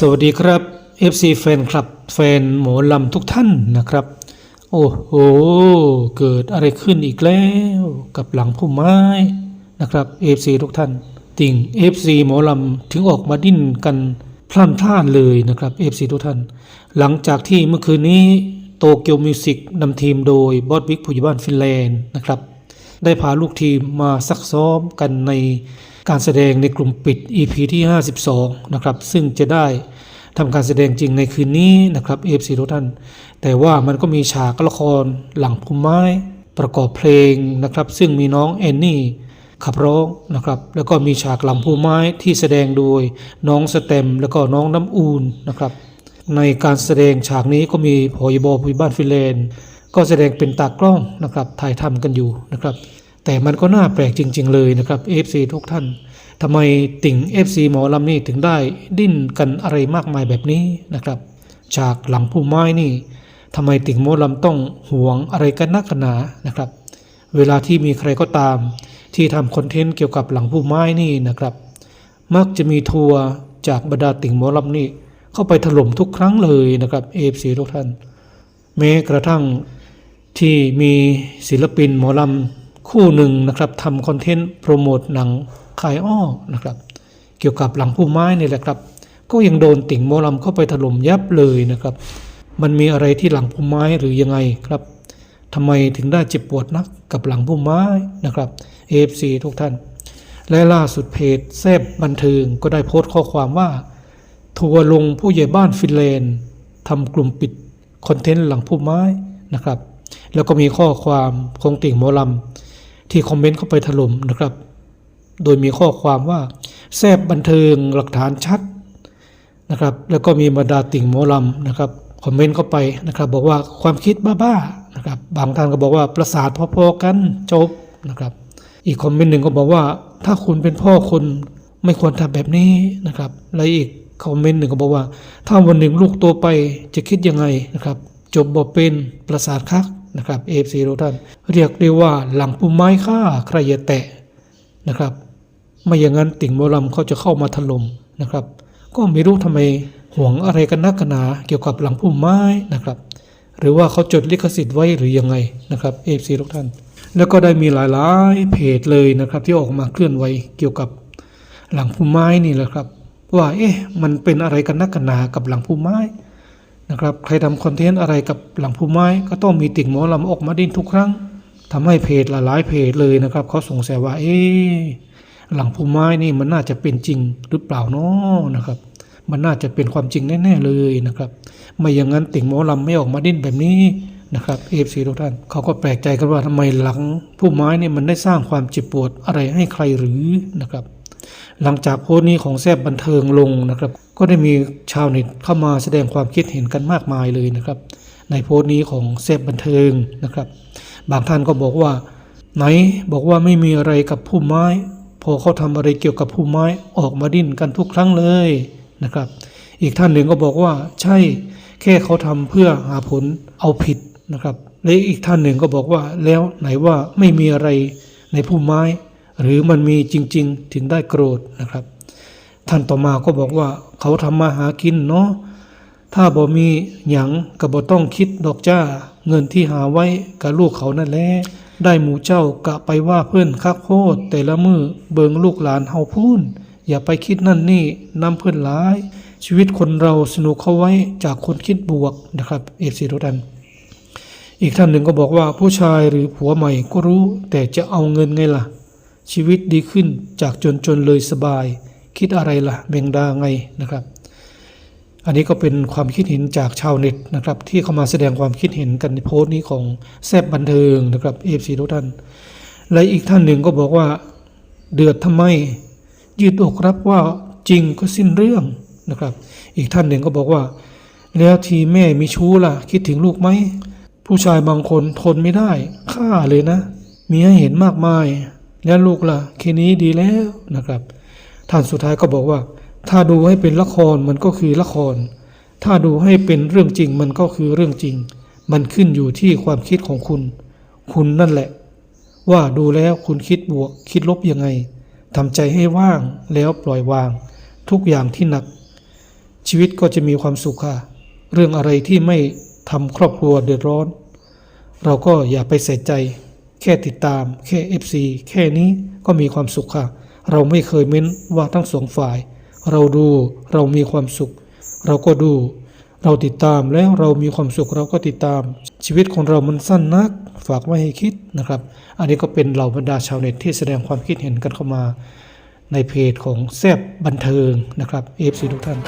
สวัสดีครับ FC แฟนคลับแฟนหมอลำทุกท่านนะครับ โอ้โห เกิดอะไรขึ้นอีกแล้วกับหลังผู้ไม้นะครับ FC ทุกท่าน ติ่ง FC หมอลำถึงออกมาดิ้นกันพล่านพล่านเลยนะครับ FC ทุกท่าน หลังจากที่เมื่อคืนนี้โตเกียวมิวสิกนำทีมโดยบอสบิ๊กผู้ใหญ่บ้านฟินแลนด์นะครับ ได้พาลูกทีมมาซักซ้อมกันใน การแสดงในกลุ่มปิด EP ที่ 52 นะครับ ซึ่งจะได้ทำการแสดงจริงในคืนนี้นะครับ FC ทุกท่าน แต่ว่ามันก็มีฉากละครหลังพุ่มไม้ประกอบเพลงนะครับ ซึ่งมีน้องแอนนี่ขับร้องนะครับแล้วก็มีฉากหลังพุ่มไม้ที่แสดงโดยน้องสเต็มแล้วก็น้องน้ำอูนนะครับ ในการแสดงฉากนี้ก็มีพอยบอผู้ใหญ่บ้านฟินแลนก็แสดงเป็นตากล้องนะครับถ่ายทำกันอยู่นะครับ แต่มันก็น่าแปลกจริง ๆ เลยนะครับ FC ทุกท่านทำไมติ่ง FC หมอลำนี่ถึงได้ดิ้นกันอะไรมากมายแบบนี้นะครับจากหลังผู้ไม้นี่ทำไมติ่งหมอลำต้องห่วงอะไรกันนักหนานะครับ เวลาที่มีใครก็ตาม ที่ทำคอนเทนต์เกี่ยวกับหลังผู้ไม้นี่นะครับ มักจะมีทัวร์จากบรรดาติ่งหมอลำนี่เข้าไปถล่มทุกครั้งเลยนะครับ FC ทุกท่านแม้กระทั่งที่มีศิลปินหมอลำ คู่หนึ่งนะครับทำคอนเทนต์โปรโมทหนังขายอ้อนะครับ เกี่ยวกับหลังผู้ไม้นี่แหละครับ ก็ยังโดนติ่งหมอลำเข้าไปถล่มยับเลยนะครับ มันมีอะไรที่หลังผู้ไม้หรือยังไงครับทำไมถึงได้เจ็บปวดนักกับหลังผู้ไม้นะครับ AFC ทุกท่าน และล่าสุดเพจแซบบันเทิงก็ได้โพสต์ข้อความว่า ทัวร์ลงผู้ใหญ่บ้านฟินแลนด์ทำกลุ่มปิดคอนเทนต์หลังผู้ไม้นะครับ แล้วก็มีข้อความของติ่งหมอลำ ที่คอมเมนต์เข้าไปถล่มนะครับ โดยมีข้อความว่าแซบบันเทิงหลักฐานชัดนะครับ แล้วก็มีบรรดาติ่งหมอลำนะครับคอมเมนต์เข้าไปนะครับ บอกว่าความคิดบ้าๆนะครับ บางท่านก็บอกว่าประสาทพอๆกันจบนะครับ อีกคอมเมนต์หนึ่งก็บอกว่า ถ้าคุณเป็นพ่อคนไม่ควรทำแบบนี้นะครับและอีกคอมเมนต์หนึ่งก็บอกว่า ถ้าวันหนึ่งลูกโตไปจะคิดยังไงนะครับ จบบ่เป็นประสาทคัก นะครับเอฟซีทุกท่าน เรียกได้ว่าหลังปุ่มไม้ค่าใครอย่าแตะนะครับ ไม่อย่างนั้นติ่งโมอลำเขาจะเข้ามาถล่มนะครับ ก็ไม่รู้ทำไมห่วงอะไรกันนักกนหนาเกี่ยวกับหลังพุ่มไม้นะครับ หรือว่าเขาจดลิขสิทธิ์ไว้หรือยังไงนะครับเอฟซีทุกท่าน แล้วก็ได้มีหลายๆเพจเลยนะครับ ที่ออกมาเคลื่อนไหวเกี่ยวกับหลังพุ่มไม้นี่แหละครับ ว่าเอ๊ะมันเป็นอะไรกันนักกันหนากับหลังพุ่มไม้ นะครับ ใครทำคอนเทนต์อะไรกับหลังพุ่มไม้ก็ต้องมีติ่งหมอลำออกมาดิ้นทุกครั้งทำให้เพจหลายเพจเลยนะครับเขาสงสัยว่าเอ๊หลังพุ่มไม้นี่มันน่าจะเป็นจริงหรือเปล่าเนาะนะครับ มันน่าจะเป็นความจริงแน่ๆเลยนะครับ ไม่อย่างนั้นติ่งหมอลำไม่ออกมาดิ้นแบบนี้นะครับเอฟซีทุกท่านเขาก็แปลกใจกันว่าทำไมหลังผู้ไม้เนี่ยมันได้สร้างความเจ็บปวดอะไรให้ใครหรือนะครับ หลังจากโพสต์นี้ของแซบบันเทิงลงนะครับ ก็ได้มีชาวเน็ตเข้ามาแสดงความคิดเห็นกันมากมายเลยนะครับ ในโพสต์นี้ของแซบบันเทิงนะครับ บางท่านก็บอกว่า ไหนบอกว่าไม่มีอะไรกับผู้ไม้ พอเขาทำอะไรเกี่ยวกับผู้ไม้ออกมาดิ้นกันทุกครั้งเลยนะครับ อีกท่านหนึ่งก็บอกว่าใช่แค่เขาทำเพื่อหาผลเอาผิดนะครับและอีกท่านหนึ่งก็บอกว่าแล้วไหนว่าไม่มีอะไรในผู้ไม้ หรือมันมีจริง ๆ ถึงได้โกรธนะครับ ท่านต่อมาก็บอกว่าเขาทำมาหากินเนาะถ้าบ่มีหยังก็บ่ต้องคิดดอกจ้าเงินที่หาไว้กับลูกเขานั่นแหละได้หมูเจ้ากะไปว่าเพื่อนคักโคตรแต่ละมือเบิงลูกหลานเฮาพูนอย่าไปคิดนั่นนี่นำเพื่อนหลาย ชีวิตคนเราสนุกเข้าไว้จากคนคิดบวกนะครับเอฟซีทุกท่านอีกท่านหนึ่งก็บอกว่าผู้ชายหรือผัวใหม่ก็รู้ แต่จะเอาเงินไงล่ะ ชีวิตดีขึ้นจากจนจนเลยสบาย คิดอะไรล่ะแบ่งดาไงนะครับ อันนี้ก็เป็นความคิดเห็นจากชาวเน็ตนะครับ ที่เข้ามาแสดงความคิดเห็นกันในโพสต์นี้ของแซบบันเทิงนะครับเอฟซีทุกท่านและอีกท่านหนึ่งก็บอกว่าเดือดทำไม ยืดอกรับว่าจริงก็สิ้นเรื่องนะครับ อีกท่านหนึ่งก็บอกว่า แล้วทีแม่มีชู้ล่ะ คิดถึงลูกไหมผู้ชายบางคนทนไม่ได้ฆ่าเลยนะ มีให้เห็นมากมาย แล้วลูกล่ะแค่นี้ดีแล้วนะครับ ท่านสุดท้ายก็บอกว่า ถ้าดูให้เป็นละครมันก็คือละคร ถ้าดูให้เป็นเรื่องจริงมันก็คือเรื่องจริง มันขึ้นอยู่ที่ความคิดของคุณ คุณนั่นแหละ ว่าดูแล้วคุณคิดบวก คิดลบยังไงทำใจให้ว่างแล้วปล่อยวาง ทุกอย่างที่หนัก ชีวิตก็จะมีความสุขค่ะ เรื่องอะไรที่ไม่ทำครอบครัวเดือดร้อน เราก็อย่าไปใส่ใจ ค่ติดตาม แค่ FC แค่นี้ก็มีความสุขค่ะ เราไม่เคยเม้นว่าทั้งสองฝ่าย เราดูเรามีความสุข เราก็ดู เราติดตามแล้วเรามีความสุขเราก็ติดตาม ชีวิตของเรามันสั้นนัก ฝากไว้ให้คิดนะครับ อันนี้ก็เป็นเหล่าบรรดาชาวเน็ตที่แสดงความคิดเห็นกันเข้ามา ในเพจของแซบบันเทิงนะครับ FC ทุกท่าน